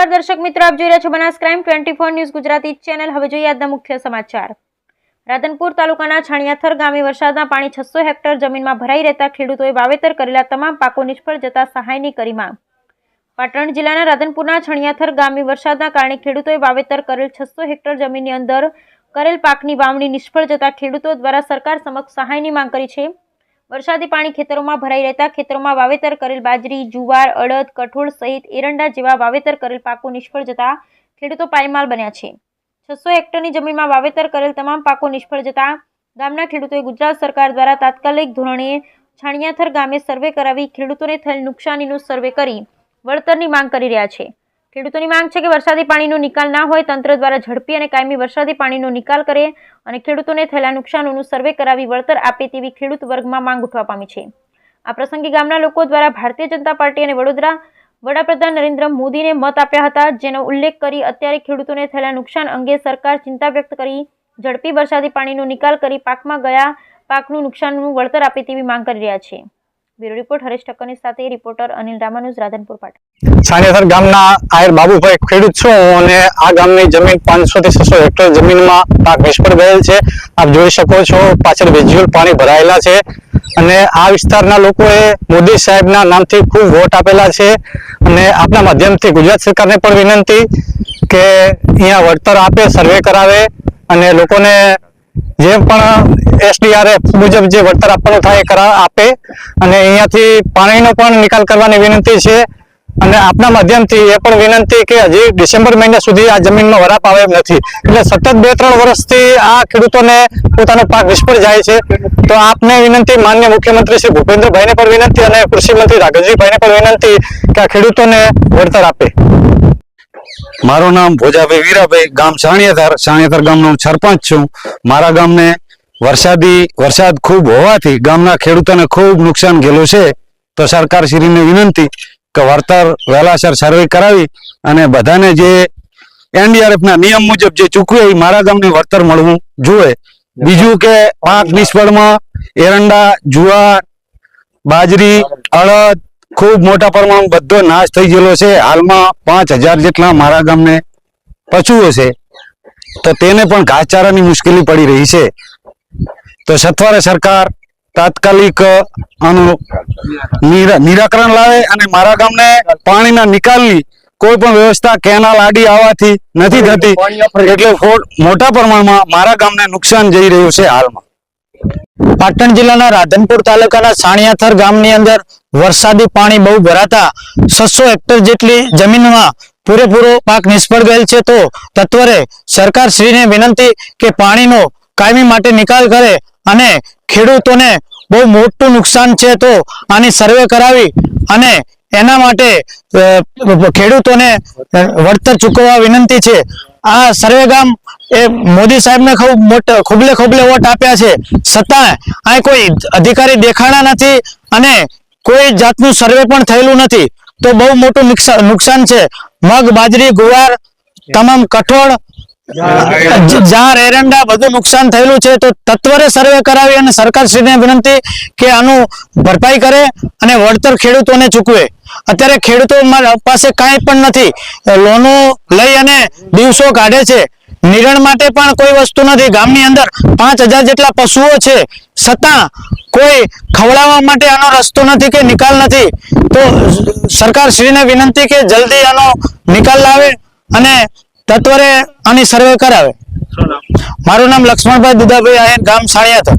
નમસ્કાર દર્શક મિત્રો, આપ જોઈ રહ્યા છો Banas crime twenty four news Gujarati channel. હવે જોઈએ આજના મુખ્ય સમાચાર. રાધનપુર તાલુકાના છાણિયાથર ગામે વરસાદના પાણી છસો હેક્ટર જમીનમાં ભરાઈ રહેતા ખેડૂતોએ વાવેતર કરેલા તમામ પાકો નિષ્ફળ જતા સહાયની કરી માંગ. પાટણ જિલ્લાના રાધનપુરના છણિયાથર ગામે વરસાદના કારણે ખેડૂતોએ વાવેતર કરેલ છસો હેક્ટર જમીનની અંદર કરેલ પાકની વાવણી નિષ્ફળ જતા ખેડૂતો દ્વારા સરકાર સમક્ષ સહાયની માંગ કરી છે. વરસાદી પાણી ખેતરોમાં ભરાઈ રહેતા ખેતરોમાં વાવેતર કરેલ બાજરી, જુવાર, અડદ, કઠોળ સહિત એરંડા જેવા વાવેતર કરેલ પાકો નિષ્ફળ જતા ખેડૂતો પાયમાલ બન્યા છે. છસો હેક્ટરની જમીનમાં વાવેતર કરેલ તમામ પાકો નિષ્ફળ જતા ગામના ખેડૂતોએ ગુજરાત સરકાર દ્વારા તાત્કાલિક ધોરણે છાણિયાથર ગામે સર્વે કરાવી ખેડૂતોને થયેલ નુકસાનીનું સર્વે કરી વળતરની માંગ કરી રહ્યા છે. ખેડૂતોની માંગ છે કે વરસાદી પાણીનો નિકાલ ના હોય, તંત્ર દ્વારા ઝડપી અને કાયમી વરસાદી પાણીનો નિકાલ કરે અને ખેડૂતોને થયેલા નુકસાનોનું સર્વે કરાવી વળતર આપે તેવી ખેડૂત વર્ગમાં માંગ ઉઠવા પામી છે. આ પ્રસંગે ગામના લોકો દ્વારા ભારતીય જનતા પાર્ટી અને વડોદરા વડાપ્રધાન નરેન્દ્ર મોદીને મત આપ્યા હતા, જેનો ઉલ્લેખ કરી અત્યારે ખેડૂતોને થયેલા નુકસાન અંગે સરકાર ચિંતા વ્યક્ત કરી, ઝડપી વરસાદી પાણીનો નિકાલ કરી પાકમાં ગયા પાકનું નુકસાનનું વળતર આપે તેવી માંગ કરી રહ્યા છે. બ્યુરો રિપોર્ટ, હરેશ ઠક્કરની સાથે રિપોર્ટર અનિલ રામાનુજ રાધનપુર, પાટણ. સાણેસર ગામના આયર બાબુભાઈ ખેડૂત છું અને આ ગામની જમીન પાંચસો થી છસો હેક્ટર જમીનમાં પાક નિષ્ફળ ગયેલ છે. આપ જોઈ શકો છો, પાછળ વિઝ્યુઅલ પાણી ભરાયેલા છે અને આ વિસ્તારના લોકોએ મોદી સાહેબના નામથી ખૂબ વોટ આપેલા છે અને આપના માધ્યમથી ગુજરાત સરકારને પણ વિનંતી કે અહીંયા વળતર આપે, સર્વે કરાવે અને લોકોને જે પણ એસડીઆરએફ મુજબ જે વળતર આપવાનું થાય એ આપે. અને અહીંયાથી પાણીનો પણ નિકાલ કરવાની વિનંતી છે. અને આપના માધ્યમથી એ પણ વિનંતી કે હજી ડિસેમ્બર મહિના સુધી આ જમીનનો વરાપ આવે એમ નથી. એટલે સતત બે ત્રણ વર્ષથી આ ખેડૂતોને પોતાનો પાક નિષ્ફળ જાય છે. તો આપને વિનંતી, માન્ય મુખ્યમંત્રી શ્રી ભૂપેન્દ્રભાઈને પણ વિનંતી અને કૃષિ મંત્રી રાઘવજીભાઈને પણ વિનંતી કે આ ખેડૂતોને વળતર આપે. મારું નામ ભોજાભાઈ વીરાભાઈ, ગામ સાણિયાધાર. સાણિયાધાર ગામનો સરપંચ છું. મારા ગામને વરસાદી વરસાદ ખૂબ હોવાથી ગામના ખેડૂતોને ખૂબ નુકસાન ગયેલું છે. તો સરકારશ્રીને વિનંતી કે વળતર વહેલાસર સર્વે કરાવી અને બધાને જે એનડીઆરએફના નિયમ મુજબ જે ચૂકવે એ મારા ગામને વળતર મળવું જોઈએ. બીજું કે પાક નિષ્ફળમાં એરંડા, જુવાર, બાજરી, અડદ ખૂબ મોટા પ્રમાણમાં બધો નાશ થઈ ગયેલો છે. હાલમાં પાંચ હજાર જેટલા મારા ગામને પશુઓ છે. તો તેને પણ ઘાસચારાની મુશ્કેલી પડી રહી છે. તો સત્વરે સરકાર તાત્કાલિક, આનું નિરાકરણ લાવે અને મારા ગામને પાણીના નિકાલની કોઈ પણ વ્યવસ્થા કેનાલ આડી આવવાથી નથી થતી. એટલે મોટા પ્રમાણમાં મારા ગામને નુકસાન જઈ રહ્યું છે હાલમાં. પાટણ જિલ્લાના રાધનપુર તાલુકાના સાણિયાથર ગામની અંદર વરસાદી પાણી બહુ ભરાતા છસો હેક્ટર જેટલી જમીનમાં પૂરેપૂરો પાક નિષ્ફળ ગયેલ છે તો તત્વરે સરકાર શ્રીને વિનંતી કે પાણીનો કાયમી માટે નિકાલ કરે અને ખેડૂતોને બહુ મોટું નુકસાન છે તો આની સર્વે કરાવી અને એના માટે ખેડૂતોને વળતર ચૂકવવા વિનંતી છે. આ સર્વે ગામ એ મોદી સાહેબને ખૂબ મોટા, ખુબલે ખુબલે વોટ આપ્યા છે. છતાં અહીં કોઈ અધિકારી દેખાણા નથી અને કોઈ જાતનું સર્વે પણ થયેલું નથી. તો બહુ મોટું નુકસાન છે. મગ, બાજરી, ગુવાર, તમામ કઠોળ જ્યાં રેરંડા બધું નુકસાન થયેલું છે, તો તત્વરે સર્વે કરાવી અને સરકારશ્રીને વિનંતી કે આનું ભરપાઈ કરે અને વળતર ખેડૂતોને ચૂકવે. અત્યારે ખેડૂતો પાસે કાંઈ પણ નથી. લોનો લઈ અને દિવસો કાઢે છે. નિરણ માટે પણ કોઈ વસ્તુ નથી. ગામની અંદર પાંચ હજાર જેટલા પશુઓ છે. છતાં કોઈ ખવડાવવા માટે આનો રસ્તો નથી કે નિકાલ નથી. તો સરકાર શ્રીને વિનંતી કે જલ્દી આનો નિકાલ લાવે અને તત્વરે આની સર્વે કરાવે. મારું નામ લક્ષ્મણભાઈ દુદાભાઈ આયર ગામ સાળિયાતર